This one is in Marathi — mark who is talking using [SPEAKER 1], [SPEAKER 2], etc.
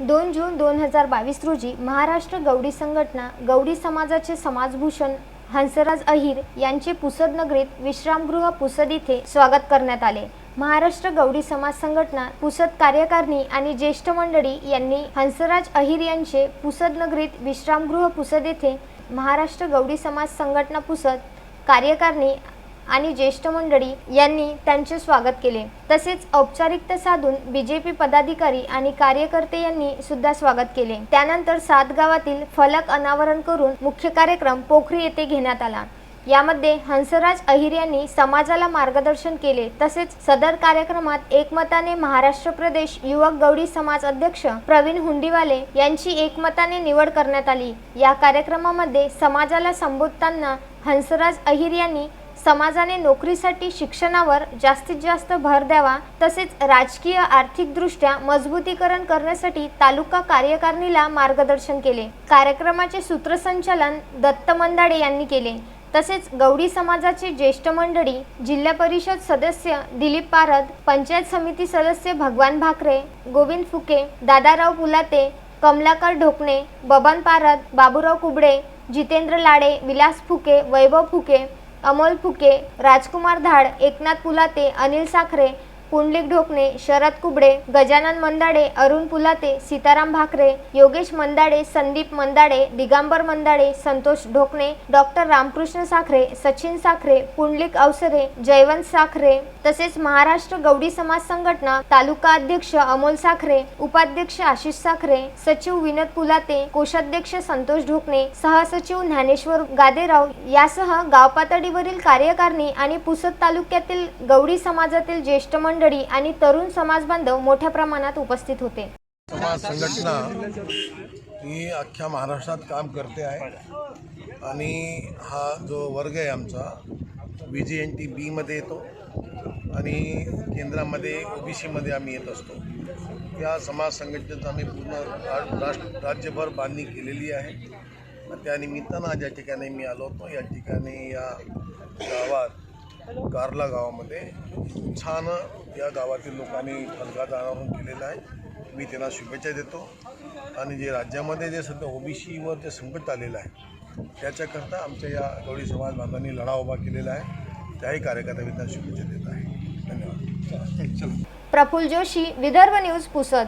[SPEAKER 1] दोन जून दोन हजार बावीस रोजी महाराष्ट्र गौडी संघटना गौडी समाजाचे समाजभूषण हंसराज अहिर यांचे पुसद नगरीत विश्रामगृह पुसद इथे स्वागत करण्यात आले. महाराष्ट्र गौडी समाज संघटना पुसद कार्यकारिणी आणि ज्येष्ठ मंडळी यांनी हंसराज अहिर यांचे पुसद नगरीत विश्रामगृह पुसद येथे महाराष्ट्र गौडी समाज संघटना पुसद कार्यकारिणी आणि ज्येष्ठ मंडळी यांनी त्यांचे स्वागत केले. तसेच औपचारिकता साधून बीजेपी पदाधिकारी आणि कार्यकर्ते यांनी सुद्धा स्वागत केले. त्यानंतर सात गावातील फलक अनावरण करून मुख्य कार्यक्रम पोखरी येथे घेण्यात आला. यामध्ये हंसराज अहिर यांनी समाजाला मार्गदर्शन केले. तसेच सदर कार्यक्रमात एकमताने महाराष्ट्र प्रदेश युवक गौडी समाज अध्यक्ष प्रवीण हुंडीवाले यांची एकमताने निवड करण्यात आली. या कार्यक्रमामध्ये समाजाला संबोधताना हंसराज अहिर यांनी समाजाने नोकरीसाठी शिक्षणावर जास्तीत जास्त भर द्यावा तसेच राजकीय आर्थिकदृष्ट्या मजबूतीकरण करण्यासाठी तालुका कार्यकारिणीला मार्गदर्शन केले. कार्यक्रमाचे सूत्रसंचालन दत्त मंदाडे यांनी केले. तसेच गौडी समाजाचे ज्येष्ठ मंडळी जिल्हा परिषद सदस्य दिलीप पारद पंचायत समिती सदस्य भगवान भाकरे गोविंद फुके दादाराव पुलाते कमलाकर ढोकणे बबन पारद बाबूराव कुबडे जितेंद्र लाडे विलास फुके वैभव फुके अमोल फुके राजकुमार धाड एकनाथ पुलाते अनिल साखरे पुंडलिक ढोकणे शरद कुबडे गजानन मंदाडे अरुण पुलाते सीताराम भाकरे योगेश मंदाडे संदीप मंदाडे दिगांबर मंदाडे संतोष ढोकणे डॉक्टर रामकृष्ण साखरे सचिन साखरे पुंडलिक अवसरे जयवंत साखरे तसेच महाराष्ट्र गौडी समाज संघटना तालुका अध्यक्ष अमोल साखरे उपाध्यक्ष आशिष साखरे सचिव विनोद पुलाते कोषाध्यक्ष संतोष ढोकणे सहसचिव ज्ञानेश्वर गादेराव यासह गाव पातळीवरील कार्यकारिणी आणि पुसद तालुक्यातील गौडी समाजातील ज्येष्ठ मंडळ मंडळी आणि तरुण समाज बांधव मोठ्या प्रमाणात उपस्थित होते.
[SPEAKER 2] समाज संघटना ही अख्ख्या महाराष्ट्रात काम करते आहे. आणि हा जो वर्ग आहे आमचा बी जी एन टी बीमध्ये येतो आणि केंद्रामध्ये ओ बी सीमध्ये आम्ही येत असतो. या समाज संघटनेचं आम्ही पूर्ण राष्ट्र राज्यभर बांधणी केलेली आहे. त्यानिमित्तानं ज्या ठिकाणी मी आलो होतो. या ठिकाणी या गावात कारला गावामध्ये. छान या गावातील लोकांनी फलकाचं अनावरण केलेलं आहे. मी त्यांना शुभेच्छा देतो. आणि जे राज्यामध्ये जे सध्या ओबीसीवर जे संकट आलेलं आहे त्याच्याकरता आमच्या या गौडी समाज बांधवांनी लढा उभा केलेला आहे. त्याही कार्यकर्त्यांना मी त्यांना शुभेच्छा देत आहे. धन्यवाद.
[SPEAKER 1] प्रफुल्ल जोशी विदर्भ न्यूज पुसद.